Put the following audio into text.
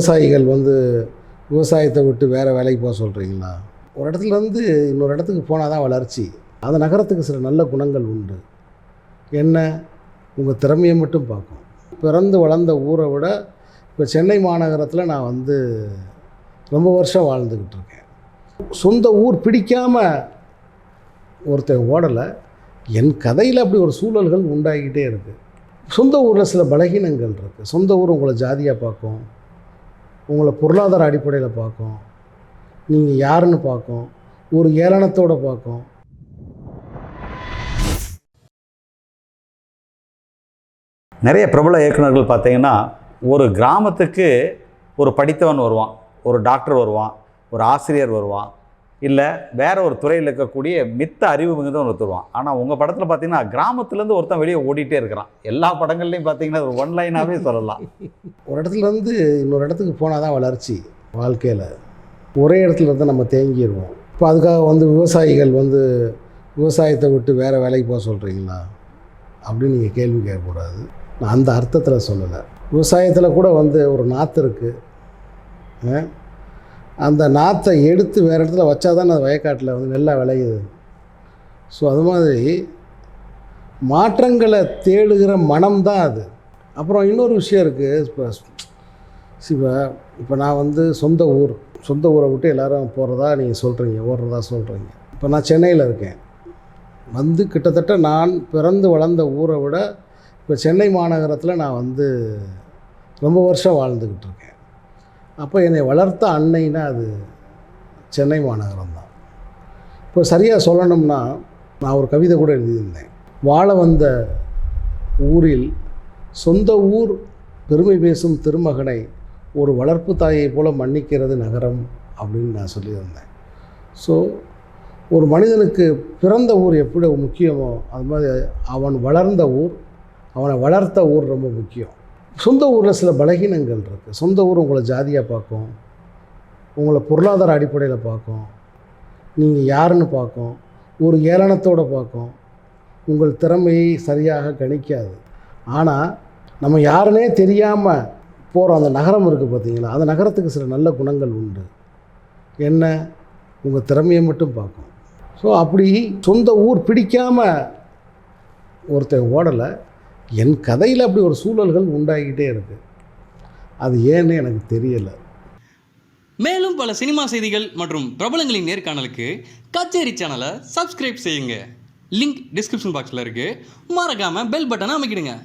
விவசாயிகள் வந்து விவசாயத்தை விட்டு வேறு வேலைக்கு போக சொல்கிறீங்களா ஒரு இடத்துல இருந்து இன்னொரு இடத்துக்கு போனால் தான் வளர்ச்சி. அந்த நகரத்துக்கு சில நல்ல குணங்கள் உண்டு. என்ன? உங்கள் திறமையை மட்டும் பார்க்கும். பிறந்து வளர்ந்த ஊரை விட இப்போ சென்னை மாநகரத்தில் நான் வந்து ரொம்ப வருஷம் வாழ்ந்துக்கிட்டு இருக்கேன். சொந்த ஊர் பிடிக்காமல் ஒருத்தன் ஓடலை. என் கதையில் அப்படி ஒரு சூழல்கள் உண்டாகிக்கிட்டே இருக்குது சொந்த ஊரில் சில பலகீனங்கள் இருக்குது சொந்த ஊர் உங்களை ஜாதியாக பார்க்கும். உங்களை பொருளாதார அடிப்படையில் பார்க்கும். நீங்கள் யாருன்னு பார்க்கும். ஒரு ஏளனத்தோடு பார்க்கும். நிறைய பிரபல இயக்குனர்கள் பார்த்தீங்கன்னா ஒரு கிராமத்துக்கு ஒரு படித்தவன் வருவான் ஒரு டாக்டர் வருவான் ஒரு ஆசிரியர் வருவான். இல்லை வேற ஒரு துறையில் இருக்கக்கூடிய மித்த அறிவு மிகுந்தவன் ஒருத்தருவான் ஆனால் உங்கள் படத்தில் பார்த்தீங்கன்னா கிராமத்துலேருந்து ஒருத்தன் வெளியே ஓடிட்டே இருக்கிறான். எல்லா படங்கள்லையும் பார்த்தீங்கன்னா ஒரு ஒன் லைனாகவே சொல்லலாம். ஒரு இடத்துல இருந்து இன்னொரு இடத்துக்கு போனால் தான் வளர்ச்சி வாழ்க்கையில். ஒரே இடத்துல இருந்து நம்ம தேங்கிடுவோம் இப்போ அதுக்காக வந்து விவசாயிகள் வந்து விவசாயத்தை விட்டு வேறு வேலைக்கு போக சொல்கிறீங்களா அப்படின்னு நீங்கள் கேள்வி கேட்கக்கூடாது. நான் அந்த அர்த்தத்தில் சொல்லலை. விவசாயத்தில் கூட வந்து ஒரு நாற்று இருக்குது அந்த நாற்றை எடுத்து வேறு இடத்துல வச்சா தான் அந்த வயக்காட்டில் வந்து நெல்லாக விளையுது. ஸோ அது மாதிரி மாற்றங்களை தேடுகிற மனம் தான் அது. அப்புறம் இன்னொரு விஷயம் இருக்குது இப்போ இப்போ இப்போ நான் வந்து சொந்த ஊர். சொந்த ஊரை விட்டு எல்லோரும் போகிறதா நீங்கள் சொல்கிறீங்க ஓடுறதா சொல்கிறீங்க இப்போ நான் சென்னையில் இருக்கேன். வந்து கிட்டத்தட்ட நான் பிறந்து வளர்ந்த ஊரை விட இப்போ சென்னை மாநகரத்தில் நான் வந்து ரொம்ப வருஷம் வாழ்ந்துக்கிட்டு இருக்கேன். அப்போ என்னை வளர்த்த அன்னைனா அது சென்னை மாநகரம் தான். இப்போ சரியாக சொல்லணும்னா நான் ஒரு கவிதை கூட எழுதியிருந்தேன். வாழ வந்த ஊரில் சொந்த ஊர் பெருமை பேசும் திருமகனை ஒரு வளர்ப்பு தாயை போல மன்னிக்கிறது நகரம் அப்படின்னு நான் சொல்லியிருந்தேன். ஸோ ஒரு மனிதனுக்கு பிறந்த ஊர் எப்படி முக்கியமோ அது மாதிரி அவன் வளர்ந்த ஊர் அவனை வளர்த்த ஊர் ரொம்ப முக்கியம். சொந்த ஊரில் சில பலகீனங்கள் இருக்குது சொந்த ஊர் உங்களை ஜாதியாக பார்க்கும். உங்களை பொருளாதார அடிப்படையில் பார்க்கும். நீங்கள் யாருன்னு பார்க்கும். ஒரு ஏளனத்தோடு பார்க்கும். உங்கள் திறமையை சரியாக கணிக்காது. ஆனால் நம்ம யாருனே தெரியாமல் போகிற அந்த நகரம் இருக்குது பார்த்தீங்களா அந்த நகரத்துக்கு சில நல்ல குணங்கள் உண்டு. என்ன? உங்கள் திறமையை மட்டும் பார்க்கும். ஸோ அப்படி சொந்த ஊர் பிடிக்காமல் ஒருத்தன் ஓடலை. என் கதையில் அப்படி ஒரு சூழல்கள் உண்டாகிக்கிட்டே இருக்குது அது ஏன்னு எனக்கு தெரியலை. மேலும் பல சினிமா செய்திகள் மற்றும் பிரபலங்களின் நேர்காணலுக்கு கச்சேரி சேனலை சப்ஸ்கிரைப் செய்யுங்க. லிங்க் டிஸ்கிரிப்ஷன் பாக்ஸில் இருக்குது மறக்காமல் பெல் பட்டனை அமைக்கிடுங்க.